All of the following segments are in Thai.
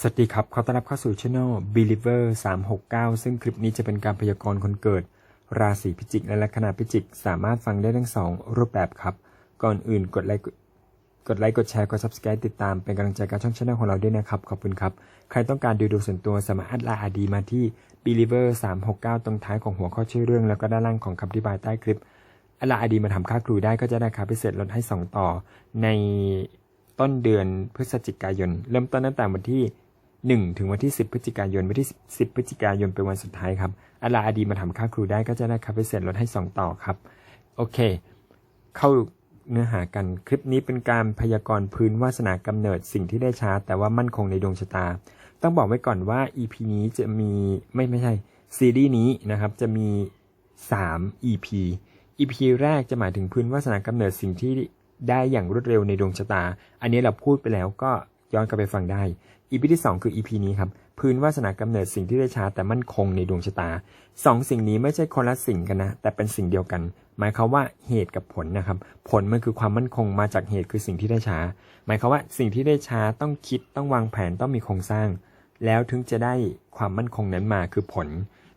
สวัสดีครับ ขอต้อนรับเข้าสู่ช anel believer 369 ซึ่งคลิปนี้จะเป็นการพยากรณ์คนเกิด ราศีพิจิกและลัคนาพิจิก สามารถฟังได้ทั้งสองรูปแบบครับ ก่อนอื่นกดไลค์กดไลค์กดแชร์กด subscribe ติดตามเป็นกำลังใจกับช่องช anel ของเราด้วยนะครับ ขอบคุณครับ ใครต้องการดูดูส่วนตัวสามารถแอดไลน์อดีมาที่ believer 369 ตรงท้ายของหัวข้อชื่อเรื่อง แล้วก็ด้านล่างของคำอธิบายใต้คลิปอลาอดีมาทำค่าครูได้ก็จะได้ค่าพิเศษลดให้ 2 ต่อ ในต้นเดือนพฤศจิกายน เริ่มต้นตั้งแต่วันที่ 1 ถึงวันที่ 10 พฤศจิกายน วันที่ 10 พฤศจิกายนเป็นวันสุดท้ายครับอลาอดีมาทำค่าครูได้ก็จะได้ค่าพิเศษลดให้ 2 ต่อครับ โอเค เข้าเนื้อหากัน คลิปนี้เป็นการพยากรณ์พื้นวาสนากำเนิดสิ่งที่ได้ช้า แต่ว่ามั่นคงในดวงชะตา ต้องบอกไว้ก่อนว่า EP นี้จะมีไม่ไม่ใช่ซีรีส์นี้นะครับจะมี 3 EP EP แรกจะหมายถึงพื้นวาสนากำเนิดสิ่งที่ได้อย่างรวดเร็วในดวงชะตา อันนี้เราพูดไปแล้วก็ย้อนกลับไปฟังได้ EP ที่ 2 คือ EP นี้ครับพื้นวาสนากำเนิดสิ่งที่ได้ช้าแต่มั่นคงในดวงชะตาสองสิ่งนี้ไม่ใช่คนละสิ่งกันนะ แต่เป็นสิ่งเดียวกัน หมายความว่าเหตุกับผลนะครับ ผลมันคือความมั่นคงมาจากเหตุคือสิ่งที่ได้ช้า หมายความว่าสิ่งที่ได้ช้าต้องคิดต้องวางแผนต้องมีโครงสร้าง แล้วถึงจะได้ความมั่นคงนั้นมาคือผล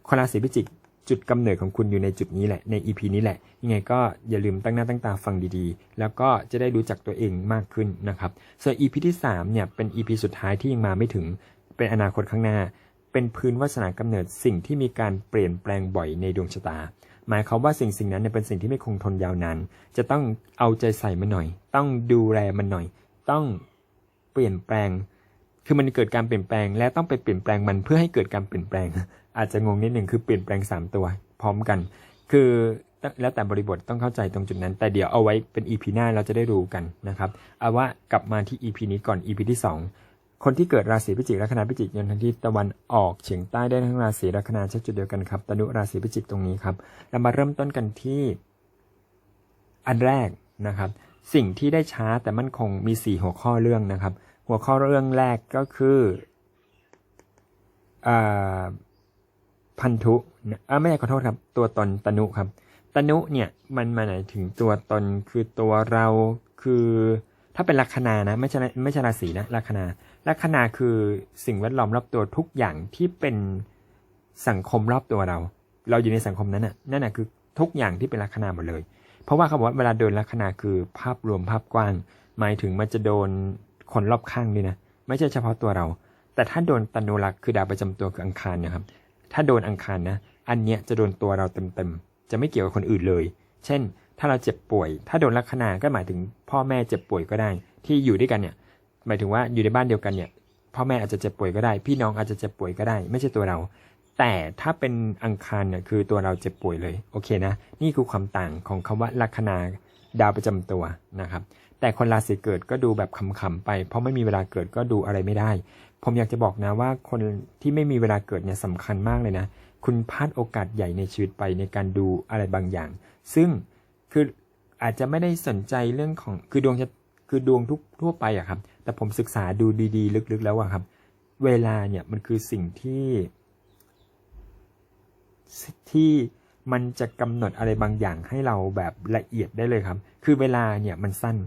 คนราศีพิจิก จุดกำเนิดของคุณอยู่ในจุดนี้แหละใน EP นี้แหละ ยังไงก็อย่าลืมตั้งหน้าตั้งตาฟังดีๆ แล้วก็จะได้รู้จักตัวเองมากขึ้นนะครับส่วน EP ที่3เนี่ยเป็น EP สุดท้ายที่ยังมาไม่ถึงเป็นอนาคตข้างหน้า เป็นพื้นวาสนากำเนิดสิ่งที่มีการเปลี่ยนแปลงบ่อยในดวงชะตา หมายความว่าสิ่งสิ่งนั้นเนี่ยเป็นสิ่งที่ไม่คงทนยาวนานจะต้องเอาใจใส่มันหน่อย ต้องดูแลมันหน่อย ต้องเปลี่ยนแปลงคือมันเกิดการเปลี่ยนแปลงและต้องไปเปลี่ยนแปลงมันเพื่อให้เกิดการเปลี่ยนแปลง อาจจะงงนิดหนึ่งคือเปลี่ยนแปลง 3 ตัว พร้อมกัน คือแล้วแต่บริบทต้องเข้าใจตรงจุดนั้น แต่เดี๋ยวเอาไว้เป็น EP หน้าเราจะได้รู้กันนะครับเอาว่ากลับมาที่ EP นี้ก่อน EP ที่ 2 คนที่เกิดราศีพิจิกลัคนาพิจิกยนทันที่ตะวันออกเฉียงใต้ได้ทั้งราศีลัคนาเช่นจุดเดียวกันครับตนุราศีพิจิกตรงนี้ครับเรามาเริ่มต้นกันที่อันแรกนะครับ สิ่งที่ได้ช้าแต่มั่นคงมี 4 หัวข้อเรื่องนะครับ หัวข้อเรื่องแรกก็คืออ่า พันธุอ่าไม่ขอโทษครับ ตัวตนตนุครับ ตนุเนี่ยมันมาไหมายถึงตัวตนคือตัวเราคือ ถ้าเป็นลัคนานะไม่ใช่ไม่ใช่ราศีนะลัคนาลัคนาคือสิ่งแวดล้อมรอบตัวทุกอย่างที่เป็นสังคมรอบตัวเรา เราอยู่ในสังคมนั้นน่ะนั่นน่ะคือทุกอย่างที่เป็นลัคนาหมดเลย เพราะว่าเขาบอกว่าเวลาโดนลัคนาคือภาพรวมภาพกว้าง หมายถึงมันจะโดนคนรอบข้างด้วยนะ ไม่ใช่เฉพาะตัวเรา แต่ถ้าโดนตนุรักคือดาวประจำตัวคืออังคารนะครับ ถ้าโดนอังคารนะ อันเนี้ยจะโดนตัวเราเต็มๆ จะไม่เกี่ยวกับคนอื่นเลย เช่น ถ้าเราเจ็บป่วย ถ้าโดนลัคนาก็หมายถึงพ่อแม่เจ็บป่วยก็ได้ ที่อยู่ด้วยกันเนี่ย หมายถึงว่าอยู่ในบ้านเดียวกันเนี่ย พ่อแม่อาจจะเจ็บป่วยก็ได้ พี่น้องอาจจะเจ็บป่วยก็ได้ ไม่ใช่ตัวเรา แต่ถ้าเป็นอังคารเนี่ยคือตัวเราเจ็บป่วยเลย โอเคนะ นี่คือความต่างของคำว่าลัคนาดาวประจำตัวนะครับ แต่คนราศีเกิดก็ดูแบบขำๆไป เพราะไม่มีเวลาเกิดก็ดูอะไรไม่ได้ ผมอยากจะบอกนะว่าคนที่ไม่มีเวลาเกิดเนี่ยสำคัญมากเลยนะ คุณพลาดโอกาสใหญ่ในชีวิตไปในการดูอะไรบางอย่าง ซึ่งคืออาจจะไม่ได้สนใจเรื่องของคือดวงจะคือดวงทุกทั่วไปอะครับ แต่ผมศึกษาดูดีๆ ลึกๆ แล้วอะครับ เวลาเนี่ยมันคือสิ่งที่ที่มันจะกำหนดอะไรบางอย่างให้เราแบบละเอียดได้เลยครับ คือเวลาเนี่ยมันสั้น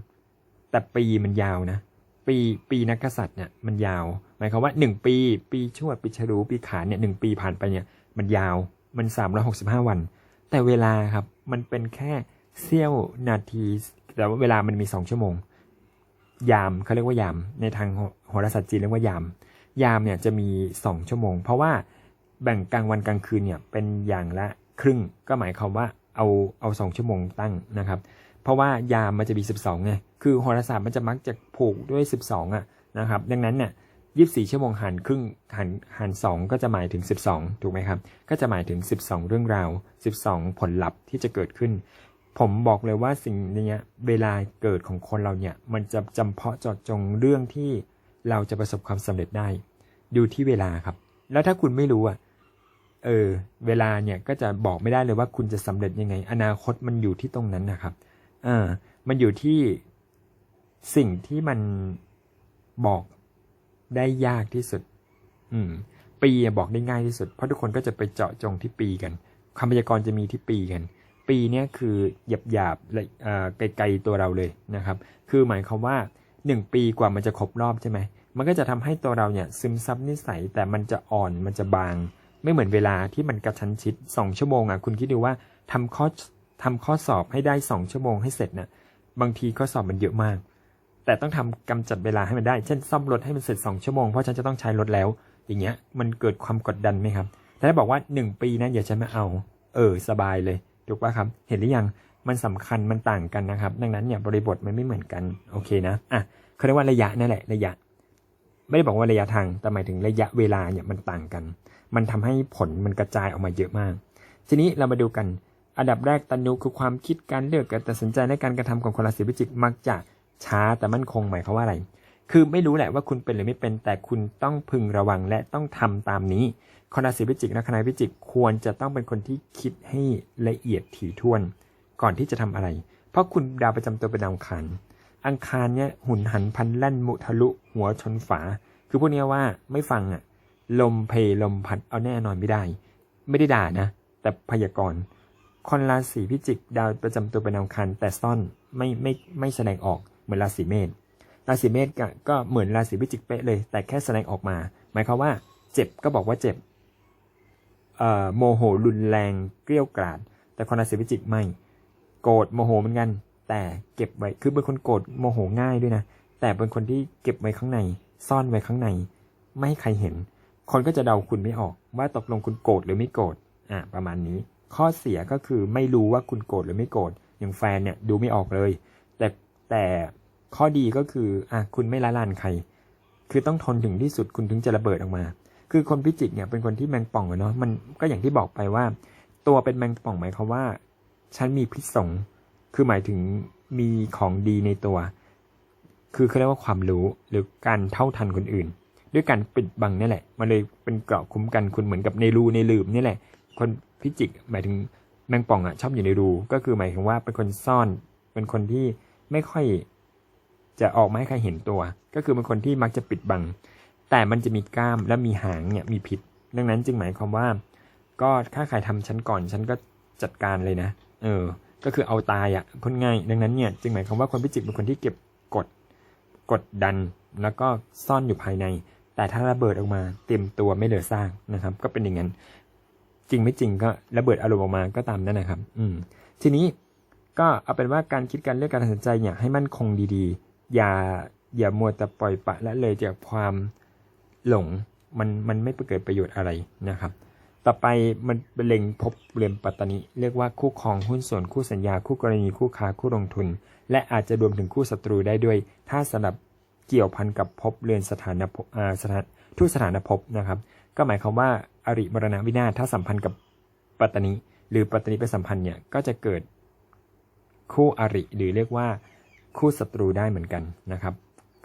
แต่ปีมันยาวนะ ปีปีนักกษัตริย์เนี่ยมันยาวหมายความว่า 1 ปี ปีชวดปีฉลูปีขานเนี่ยหปีผ่านไปเนี่ยมันยาวมัน 365 วัน แต่เวลาครับมันเป็นแค่เสี้ยวนาที แต่ว่าเวลามันมี 2 ชั่วโมง ยามเขาเรียกว่ายาม ในทางโหราศาสตร์จีนเรียกว่ายาม ยามเนี่ยจะมี 2 ชั่วโมง เพราะว่าแบ่งกลางวันกลางคืนเนี่ยเป็นอย่างละครึ่งก็หมายความว่าเอาเอาสองชั่วโมงตั้งนะครับ เพราะว่ายามมันจะมี 12ไง คือโหราศาสตร์มันจะมักจะผูกด้วย 12อะนะครับ ดังนั้นเนี่ยยี4ชั่วโมงหันครึ่งหันหันสองก็จะหมายถึง 12 ถูกไหมครับ ก็จะหมายถึง 12 เรื่องราว 12 ผลลัพธ์ที่จะเกิดขึ้น ผมบอกเลยว่าสิ่งนี้เวลาเกิดของคนเราเนี่ยมันจะจำเพาะเจาะจงเรื่องที่เราจะประสบความสำเร็จได้ดูที่เวลาครับ แล้วถ้าคุณไม่รู้อะเออเวลาเนี่ยก็จะบอกไม่ได้เลยว่าคุณจะสำเร็จยังไง อนาคตมันอยู่ที่ตรงนั้นนะครับเออมันอยู่ที่ สิ่งที่มันบอกได้ยากที่สุด อืม ปีบอกได้ง่ายที่สุด เพราะทุกคนก็จะไปเจาะจงที่ปีกันคำพยากรณ์จะมีที่ปีกัน ปีเนี้ยคือหยาบหยาบๆละไกลๆตัวเราเลยนะครับ คือหมายความว่าหนึ่งปีกว่ามันจะครบรอบใช่ไหม มันก็จะทำให้ตัวเราเนี่ยซึมซับนิสัยแต่มันจะอ่อนมันจะบาง ไม่เหมือนเวลาที่มันกระชั้นชิดสองชั่วโมงอะคุณคิดดูว่าทำข้อทำข้อสอบให้ได้สองชั่วโมงให้เสร็จน่ะบางทีข้อสอบมันเยอะมาก แต่ต้องทำกำจัดเวลาให้มันได้ เช่นซ่อมรถให้มันเสร็จสองชั่วโมง เพราะฉันจะต้องใช้รถแล้ว อย่างเงี้ย มันเกิดความกดดันไหมครับ แต่ถ้าบอกว่าหนึ่งปีนะอย่าฉันมาเอา เออ สบายเลย ถูกป่ะครับ เห็นหรือยัง มันสำคัญ มันต่างกันนะครับ ดังนั้นเนี่ยบริบทมันไม่เหมือนกัน โอเคนะ อะเขาเรียกว่าระยะนั่นแหละ ระยะ ไม่ได้บอกว่าระยะทาง แต่หมายถึงระยะเวลาเนี่ยมันต่างกัน มันทำให้ผลมันกระจายออกมาเยอะมาก ทีนี้เรามาดูกัน อันดับแรกตันุคือความคิดการเลือกการตัดสินใจและการกระทำของคนราศีพิจิกมักจะ ช้าแต่มั่นคงหมายความว่าอะไร คือไม่รู้แหละว่าคุณเป็นหรือไม่เป็นแต่คุณต้องพึงระวังและต้องทำตามนี้คนราศีพิจิกและคณะพิจิกควรจะต้องเป็นคนที่คิดให้ละเอียดถี่ถ้วน ก่อนที่จะทำอะไร เพราะคุณดาวประจำตัวเป็นดาวอังคารอังคารเนี่ยหุนหันพันแล่นมุทะลุ หัวชนฝา คือพวกเนี้ยว่าไม่ฟังอะลมเพลลมพัดเอาแน่นอนไม่ได้ ไม่ได้ด่านะ แต่พยากรณ์คนราศีพิจิก ดาวประจำตัวเป็นดาวอังคารแต่ซ่อนไม่ไม่ไม่แสดงออก เหมือนราศีเมษราศีเมษก็ก็เหมือนราศีพิจิกเป๊ะเลย แต่แค่แสดงออกมา หมายความว่า เจ็บก็บอกว่าเจ็บโมโหรุนแรงเกลี้ยวกราดแต่คนราศีพิจิกไม่ โกรธโมโหเหมือนกัน แต่เก็บไว้คือเป็นคนโกรธโมโหง่ายด้วยนะ แต่เป็นคนที่เก็บไว้ข้างใน ซ่อนไว้ข้างใน ไม่ให้ใครเห็น คนก็จะเดาคุณไม่ออก ว่าตกลงคุณโกรธหรือไม่โกรธอะประมาณนี้ ข้อเสียก็คือไม่รู้ว่าคุณโกรธหรือไม่โกรธอย่างแฟนเนี่ยดูไม่ออกเลย แต่ข้อดีก็คืออะคุณไม่ละลานใคร คือต้องทนถึงที่สุดคุณถึงจะระเบิดออกมา คือคนพิจิกเนี่ยเป็นคนที่แมงป่องเนาะมันก็อย่างที่บอกไปว่า ตัวเป็นแมงป่องหมายความว่า ฉันมีพิษสงคือหมายถึงมีของดีในตัว คือเขาเรียกว่าความรู้หรือการเท่าทันคนอื่น ด้วยการปิดบังนี่แหละ มันเลยเป็นเกราะคุ้มกันคุณเหมือนกับในรูในหลืมนี่แหละ คนพิจิกหมายถึงแมงป่องอะชอบอยู่ในรู ก็คือหมายถึงว่าเป็นคนซ่อน เป็นคนที่ ไม่ค่อยจะออกมาให้ใครเห็นตัว ก็คือเป็นคนที่มักจะปิดบัง แต่มันจะมีกล้ามและมีหางเนี่ยมีพิษ ดังนั้นจึงหมายความว่า ก็ถ้าใครทำฉันก่อนฉันก็จัดการเลยนะ เออ ก็คือเอาตายอะ่ะคนง่าย ดังนั้นเนี่ยจึงหมายความว่าคนพิจิกเป็นคนที่เก็บกดกดดัน แล้วก็ซ่อนอยู่ภายใน แต่ถ้าระเบิดออกมาเต็มตัวไม่เหลือซากนะครับ ก็เป็นอย่างนั้น จริงไม่จริงก็ระเบิดอารมณ์ออกมาก็ตามนั่นนะครับ อืม ทีนี้ ก็เอาเป็นว่าการคิดการเลือกการตัดสินใจเนี่ยให้มั่นคงดีๆ อย่าอย่ามัวแต่ปล่อยปละละเลยจากความหลงมันมันไม่เกิดประโยชน์อะไรนะครับ ต่อไปมันเป็นเล็งพบเรือนปัตตานิเรียกว่าคู่ครองหุ้นส่วนคู่สัญญาคู่กรณีคู่ค้าคู่ลงทุน และอาจจะรวมถึงคู่ศัตรูได้ด้วย ถ้าสลับเกี่ยวพันกับภพเรือนสถานภพสถานทุสถานภพนะครับ ก็หมายความว่าอริมรณวินาศถ้าสัมพันธ์กับปัตตานิหรือปัตตานิเป็นสัมพันธ์เนี่ยก็จะเกิด คู่อริหรือเรียกว่าคู่ศัตรูได้เหมือนกันนะครับ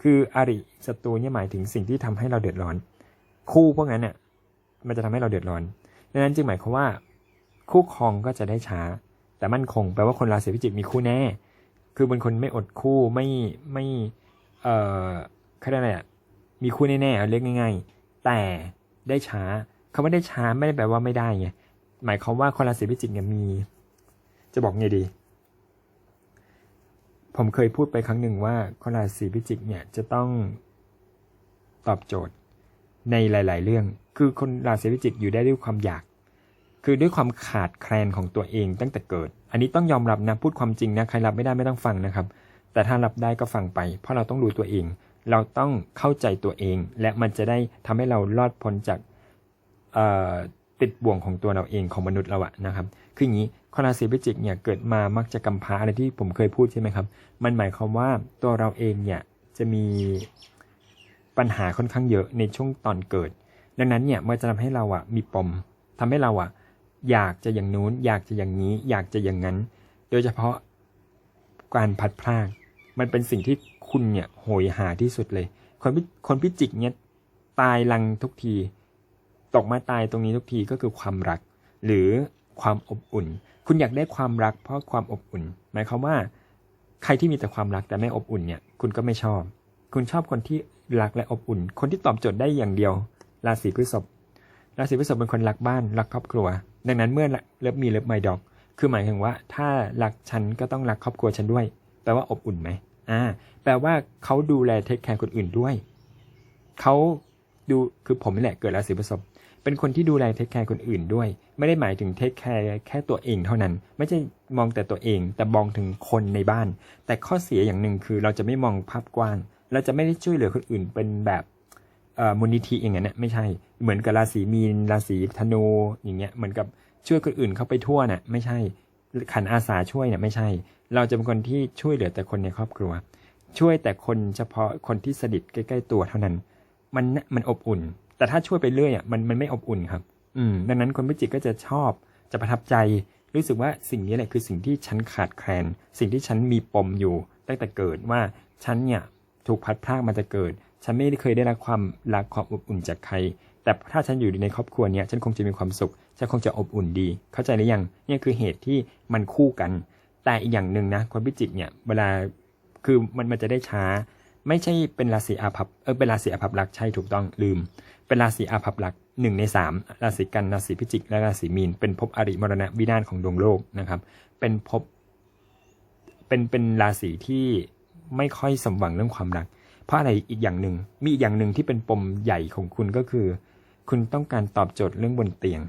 คืออริศัตรูเนี่ยหมายถึงสิ่งที่ทำให้เราเดือดร้อน คู่พวกนั้นเนี่ยมันจะทำให้เราเดือดร้อนดังนั้นจึงหมายความว่า คู่ครองก็จะได้ช้า แต่มั่นคงแปลว่าคนราศีพิจิกมีคู่แน่ คือเป็นคนไม่อดคู่ไม่ไม่เอ่อเขาเรียกอะไรอะมีคู่แน่ๆเอาเรียกง่าย ๆ แต่ได้ช้าคำว่าได้ช้าไม่ได้แปลว่าไม่ได้ไงหมายความว่าคนราศีพิจิกเนี่ยมี จะบอกไงดี ผมเคยพูดไปครั้งหนึ่งว่าคนราศีพิจิกเนี่ยจะต้องตอบโจทย์ในหลาย ๆ เรื่อง คือคนราศีพิจิกอยู่ได้ด้วยความอยาก คือด้วยความขาดแคลนของตัวเองตั้งแต่เกิด อันนี้ต้องยอมรับนะพูดความจริงนะใครรับไม่ได้ไม่ต้องฟังนะครับ แต่ถ้ารับได้ก็ฟังไป เพราะเราต้องรู้ตัวเอง เราต้องเข้าใจตัวเอง และมันจะได้ทำให้เรารอดพ้นจากติดบ่วงของตัวเราเองของมนุษย์เราอะนะครับ คืออย่างนี้ คนราศีพิจิกเนี่ยเกิดมามักจะกำพร้าอะไรที่ผมเคยพูดใช่ไหมครับ มันหมายความว่าตัวเราเองเนี่ยจะมีปัญหาค่อนข้างเยอะในช่วงตอนเกิด ดังนั้นเนี่ยมันจะทำให้เราอะมีปมทำให้เราอะอยากจะอย่างนู้น อยากจะอย่างนี้ อยากจะอย่างนั้น โดยเฉพาะการพัดพลากมันเป็นสิ่งที่คุณเนี่ยโหยหาที่สุดเลย คนคนพิจิกเนี่ยตายลังทุกที ตกมาตายตรงนี้ทุกทีก็คือความรัก หรือความอบอุ่น คุณอยากได้ความรักเพราะความอบอุ่น หมายความว่า ใครที่มีแต่ความรักแต่ไม่อบอุ่นเนี่ย คุณก็ไม่ชอบ คุณชอบคนที่รักและอบอุ่น คนที่ตอบโจทย์ได้อย่างเดียว ราศีพฤษภ ราศีพฤษภเป็นคนรักบ้านรักครอบครัว ดังนั้นเมื่อเลิฟมีเลิฟไมดอก คือหมายถึงว่า ถ้ารักฉันก็ต้องรักครอบครัวฉันด้วย แปลว่าอบอุ่นไหมอ่า แปลว่าเขาดูแลเทคแคร์คนอื่นด้วย เขาดู คือผมนี่แหละเกิดราศีพฤษภ เป็นคนที่ดูแลเทคแคร์คนอื่นด้วย ไม่ได้หมายถึงเทคแคร์แค่ตัวเองเท่านั้น ไม่ใช่มองแต่ตัวเอง แต่มองถึงคนในบ้าน แต่ข้อเสียอย่างหนึ่งคือเราจะไม่มองภาพกว้าง เราจะไม่ได้ช่วยเหลือคนอื่นเป็นแบบมูลนิธิอย่างนั้นนะไม่ใช่ เหมือนกับราศีมีนราศีธนูอย่างเงี้ย เหมือนกับช่วยคนอื่นเข้าไปทั่วน่ะไม่ใช่ ขันอาสาช่วยเนี่ยไม่ใช่ เราจะเป็นคนที่ช่วยเหลือแต่คนในครอบครัว ช่วยแต่คนเฉพาะคนที่สนิทใกล้ ๆ ตัวเท่านั้น มันมันอบอุ่น แต่ถ้าช่วยไปเรื่อยอะมันมันไม่อบอุ่นครับ อืม ดังนั้นคนพิจิกก็จะชอบจะประทับใจ รู้สึกว่าสิ่งนี้แหละคือสิ่งที่ฉันขาดแคลน สิ่งที่ฉันมีปมอยู่ตั้งแต่เกิดว่าฉันเนี่ยถูกพัดพรากมาจะเกิด ฉันไม่ได้เคยได้รับความรักความอบอุ่นจากใคร แต่ถ้าฉันอยู่ในครอบครัวเนี้ยฉันคงจะมีความสุข ฉันคงจะอบอุ่นดี เข้าใจหรือยังเนี่ยคือเหตุที่มันคู่กัน แต่อีกอย่างหนึ่งนะคนพิจิกเนี่ยเวลาคือมันมันจะได้ช้า ไม่ใช่เป็นราศีอาภัพเออเป็นราศีอาภัพรักใช่ถูกต้องลืม เป็นราศีอาภัพรักหนึ่งในสามราศีกันราศีพิจิกและราศีมีน เป็นภพอริมรณะวินาศของดวงโลกนะครับ เป็นภพเป็นเป็นราศีที่ไม่ค่อยสมหวังเรื่องความรัก เพราะอะไรอีกอย่างหนึ่งมีอีกอย่างหนึ่งที่เป็นปมใหญ่ของคุณก็คือ คุณต้องการตอบโจทย์เรื่องบนเตียง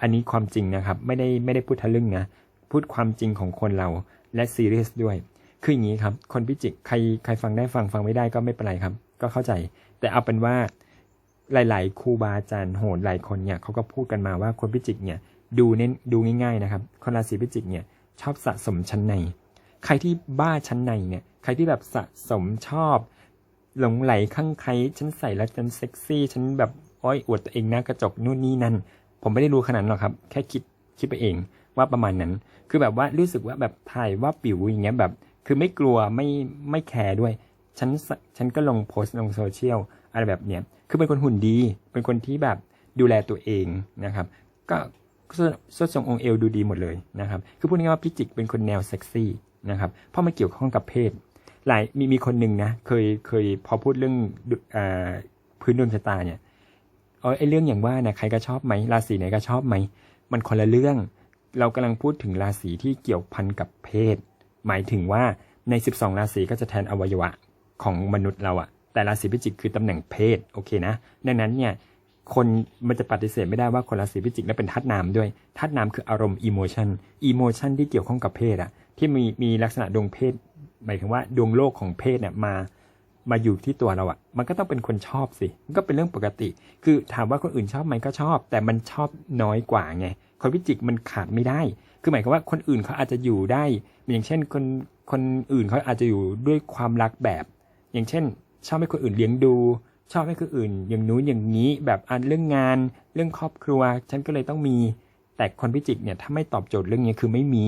อันนี้ความจริงนะครับ ไม่ได้ไม่ได้พูดทะลึ่งนะพูดความจริงของคนเราและซีเรียสด้วย คืออย่างนี้ครับ คนพิจิกใครใครฟังได้ฟังฟังไม่ได้ก็ไม่เป็นไรครับ ก็เข้าใจ แต่เอาเป็นว่าหลาย ๆครูบาอาจารย์โหดหลายคนเนี่ยเขาก็พูดกันมาว่าคนพิจิกเนี่ยดูเน้นดูง่ายๆนะครับคนราศีพิจิกเนี่ยชอบสะสมชั้นใน ใครที่บ้าชั้นในเนี่ยใครที่แบบสะสมชอบ หลงไหลข้างใครฉันใส่แล้วฉันเซ็กซี่ฉันแบบอ้อยอวดตัวเองหน้ากระจกนู่นนี่นั่น ผมไม่ได้รู้ขนาดนั้นหรอกครับ แค่คิดคิดไปเองว่าประมาณนั้น คือแบบว่ารู้สึกว่าแบบถ่ายว่าปิวอย่างเงี้ยแบบ คือไม่กลัวไม่ไม่แคร์ด้วย ฉันฉันก็ลงโพสต์ลงโซเชียลอะไรแบบเนี้ยคือเป็นคนหุ่นดี เป็นคนที่แบบดูแลตัวเองนะครับ ก็สวดทรงองค์เอวดูดีหมดเลยนะครับ คือพูดง่ายว่าพิจิกเป็นคนแนวเซ็กซี่นะครับเพราะมันเกี่ยวข้องกับเพศ หลายมีมีคนหนึ่งนะเคยเคยพอพูดเรื่องอพื้นดวงชะตาเนี่ยเออไอเรื่องอย่างว่านะใครก็ชอบไหมราศีไหนก็ชอบไหมมันคนละเรื่อง เรากำลังพูดถึงราศีที่เกี่ยวพันกับเพศ หมายถึงว่าใน 12 ราศีก็จะแทนอวัยวะของมนุษย์เราอะแต่ราศีพิจิกคือตำแหน่งเพศโอเคนะ ดังนั้นเนี่ยคนมันจะปฏิเสธไม่ได้ว่าคนราศีพิจิกนั้นเป็นธาตุน้ำด้วยธาตุน้ำคืออารมณ์อิโมชันอิโมชันที่เกี่ยวข้องกับเพศอะที่มีมีลักษณะดวงเพศ หมายถึงว่าดวงโลกของเพศเนี่ยมามาอยู่ที่ตัวเราอะ่ะมันก็ต้องเป็นคนชอบสิมันก็เป็นเรื่องปกติ คือถามว่าคนอื่นชอบไหมก็ชอบ แต่มันชอบน้อยกว่าไงคนพิจิกมันขาดไม่ได้ คือหมายความว่าคนอื่นเขาอาจจะอยู่ได้ อย่างเช่นคนคนอื่นเขาอาจจะอยู่ด้วยความรักแบบ อย่างเช่น ชอบให้คนอื่นเลี้ยงดู ชอบให้คนอื่น อย่างนู้นอย่างนี้แบบอันเรื่องงาน เรื่องครอบครัว ฉันก็เลยต้องมี แต่คนพิจิกเนี่ยถ้าไม่ตอบโจทย์เรื่องนี้คือไม่มี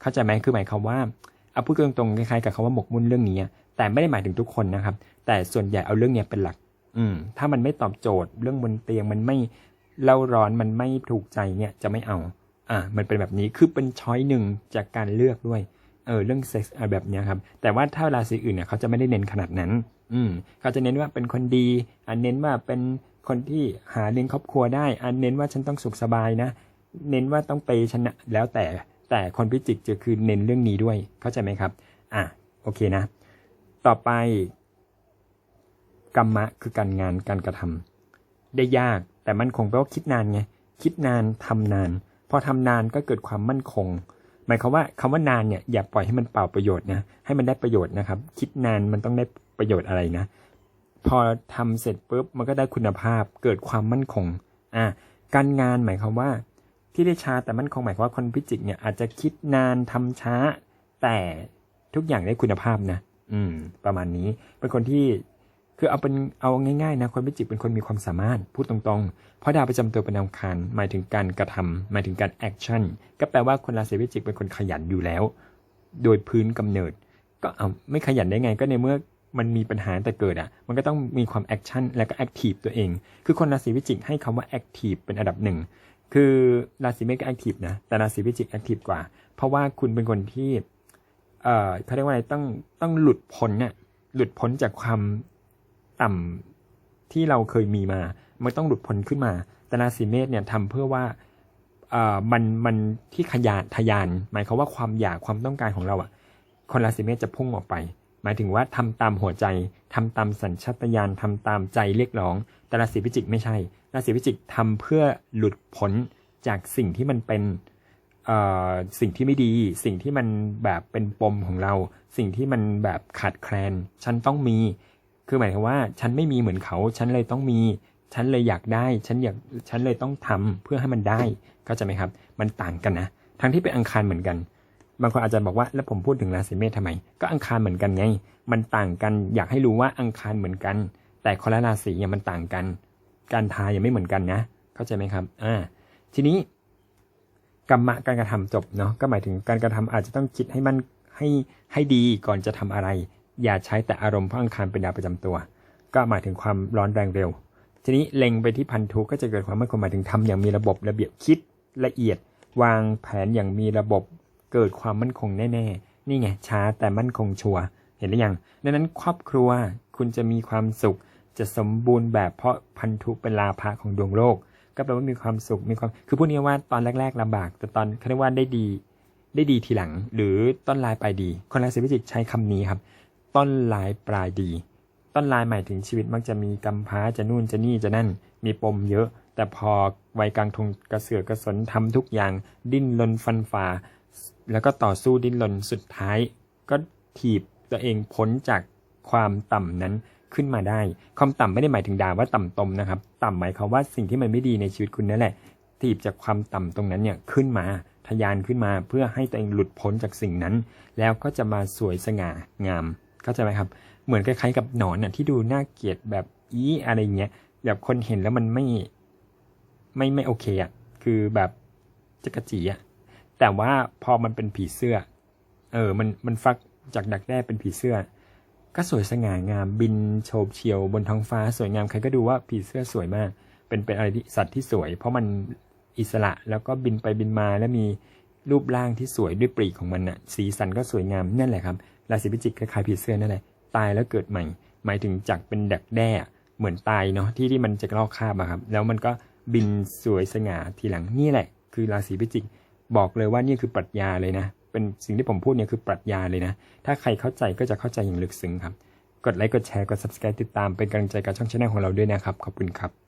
เข้าใจไหมคือหมายความว่าเอาพูดตรงๆคล้ายๆกับคำว่าหมกมุ่นเรื่องนี้แต่ไม่ได้หมายถึงทุกคนนะครับ แต่ส่วนใหญ่เอาเรื่องนี้เป็นหลัก อืม ถ้ามันไม่ตอบโจทย์เรื่องบนเตียงมันไม่เล่าร้อนมันไม่ถูกใจเนี่ยจะไม่เอา อ่า มันเป็นแบบนี้คือเป็นช้อยหนึ่งจากการเลือกด้วย เออเรื่องเซ็กส์แบบเนี้ยครับ แต่ว่าถ้าราศีอื่นเนี่ยเขาจะไม่ได้เน้นขนาดนั้น อืมเขาจะเน้นว่าเป็นคนดี อันเน้นว่าเป็นคนที่หาเลี้ยงครอบครัวได้ อันเน้นว่าฉันต้องสุขสบายนะ เน้นว่าต้องไปชนะแล้วแต่แต่คนพิจิกจะคือเน้นเรื่องนี้ด้วย เข้าใจไหมครับ อะโอเคนะ ต่อไป กรรมะคือการงานการกระทำได้ยากแต่มันคงแปลว่าคิดนานไง คิดนานทำนาน พอทำนานก็เกิดความมั่นคง หมายความว่าคำว่านานเนี่ยอย่าปล่อยให้มันเปล่าประโยชน์นะให้มันได้ประโยชน์นะครับ คิดนานมันต้องได้ประโยชน์อะไรนะ พอทำเสร็จปุ๊บมันก็ได้คุณภาพเกิดความมั่นคงอะการงานหมายความว่า ที่ได้ช้าแต่มั่นคงหมายความว่าคนพิจิกเนี่ยอาจจะคิดนานทำช้า แต่ทุกอย่างได้คุณภาพนะ อืม ประมาณนี้เป็นคนที่ คือเอาเป็นเอาง่ายๆนะคนพิจิกเป็นคนมีความสามารถพูดตรงๆ เพราะดาวประจำตัวเป็นดาวอังคารหมายถึงการกระทำหมายถึงการแอคชั่นก็แปลว่าคนราศีพิจิกเป็นคนขยันอยู่แล้ว โดยพื้นกำเนิด ก็เอาไม่ขยันได้ไงก็ในเมื่อมันมีปัญหาแต่เกิดอะ มันก็ต้องมีความแอคชั่นและก็แอคทีฟตัวเอง คือคนราศีพิจิกให้คำว่าแอคทีฟเป็นอันดับหนึ่ง คือราศีเมษก็แอคทีฟนะ แต่ราศีพิจิกแอคทีฟกว่า เพราะว่าคุณเป็นคนที่ เอ่อเขาเรียกว่าอะไรต้องต้องหลุดพ้นเนี่ยหลุดพ้นจากความ ต่ำที่เราเคยมีมา มันต้องหลุดพ้นขึ้นมา แต่ราศีเมษเนี่ยทำเพื่อว่าเอ่อมันมันที่ขยานทะยาน หมายความว่าความอยากความต้องการของเราอะคนราศีเมษจะพุ่งออกไป หมายถึงว่าทำตามหัวใจทำตามสัญชาตญาณทำตามใจเรียกร้อง แต่ราศีพิจิกไม่ใช่ ราศีพิจิกทำเพื่อหลุดพ้นจากสิ่งที่มันเป็นเอ่อสิ่งที่ไม่ดี สิ่งที่มันแบบเป็นปมของเรา สิ่งที่มันแบบขาดแคลน ฉันต้องมี คือหมายถึงว่าฉันไม่มีเหมือนเขา ฉันเลยต้องมี ฉันเลยอยากได้ ฉันอยาก ฉันเลยต้องทำเพื่อให้มันได้เข้าใจไหมครับ มันต่างกันนะ ทั้งที่เป็นอังคารเหมือนกัน บางคนอาจจะบอกว่า แล้วผมพูดถึงราศีเมษทำไม ก็อังคารเหมือนกันไง มันต่างกัน อยากให้รู้ว่าอังคารเหมือนกัน แต่คนละราศีเนี่ยมันต่างกัน การทายยังไม่เหมือนกันนะ เข้าใจไหมครับ อ่า ทีนี้กรรมะการกระทำจบเนาะ ก็หมายถึงการกระทำอาจจะต้องคิดให้มันให้ให้ดีก่อนจะทำอะไร อย่าใช้แต่อารมณ์พระอังคารเป็นดาวประจำตัว ก็หมายถึงความร้อนแรงเร็ว ทีนี้เล็งไปที่พันธุก็จะเกิดความมั่นคงหมายถึงทำอย่างมีระบบระเบียบคิดละเอียด วางแผนอย่างมีระบบเกิดความมั่นคงแน่ ๆ นี่ไงช้าแต่มั่นคงชัวร์เห็นหรือยังดังนั้นครอบครัวคุณจะมีความสุขจะสมบูรณ์แบบเพราะพันธุเป็นลาภะของดวงโลก ก็แปลว่ามีความสุขมีความคือพูดง่ายว่าตอนแรก ๆลำบาก แต่ตอนเขาเรียกว่าได้ดี ได้ดีทีหลัง หรือต้นลายปลายดี คนราศีพิจิกใช้คำนี้ครับ ต้นลายปลายดี ต้นลายหมายถึงชีวิตมักจะมีกำพร้าจะนู่นจะนี่จะนั่น มีปมเยอะ แต่พอวัยกลางทงกระเสือกกระสนทำทุกอย่าง ดิ้นรนฟันฝ่า แล้วก็ต่อสู้ดิ้นรนสุดท้าย ก็ถีบตัวเองพ้นจากความต่ำนั้นขึ้นมาได้ ความต่ำไม่ได้หมายถึงด่าว่าต่ำตมนะครับ ต่ำหมายความว่าสิ่งที่มันไม่ดีในชีวิตคุณนั่นแหละถีบจากความต่ำตรงนั้นเนี่ยขึ้นมาทะยานขึ้นมาเพื่อให้ตัวเองหลุดพ้นจากสิ่งนั้น แล้วก็จะมาสวยสง่างาม เข้าใจไหมครับ เหมือนคล้ายๆกับหนอนน่ะที่ดูน่าเกลียดแบบอีอะไรเงี้ยแบบคนเห็นแล้วมันไม่ไม่ไม่โอเคอะคือแบบจะกระจีอะแต่ว่าพอมันเป็นผีเสื้อ เออ มันมันฟักจากดักแด้เป็นผีเสื้อ ก็สวยสง่างามบินโฉบเฉี่ยวบนท้องฟ้าสวยงามใครก็ดูว่าผีเสื้อสวยมาก เป็นเป็นอะไรที่สัตว์ที่สวย เพราะมันอิสระแล้วก็บินไปบินมาแล้วมีรูปร่างที่สวยด้วยปลีกของมันน่ะสีสันก็สวยงามนั่นแหละครับ ราศีพิจิกคล้ายๆผีเสื้อนั่นแหละตายแล้วเกิดใหม่ หมายถึงจากเป็นดักแด้เหมือนตายเนาะที่ที่มันจะลอกคราบอะครับ แล้วมันก็บินสวยสง่าทีหลังนี่แหละ คือราศีพิจิก บอกเลยว่านี่คือปรัชญาเลยนะ เป็นสิ่งที่ผมพูดเนี่ยคือปรัชญาเลยนะ ถ้าใครเข้าใจก็จะเข้าใจอย่างลึกซึ้งครับ กดไลค์กดแชร์กด subscribe ติดตามเป็นกำลังใจกับช่องช anel ของเราด้วยนะครับขอบคุณครับ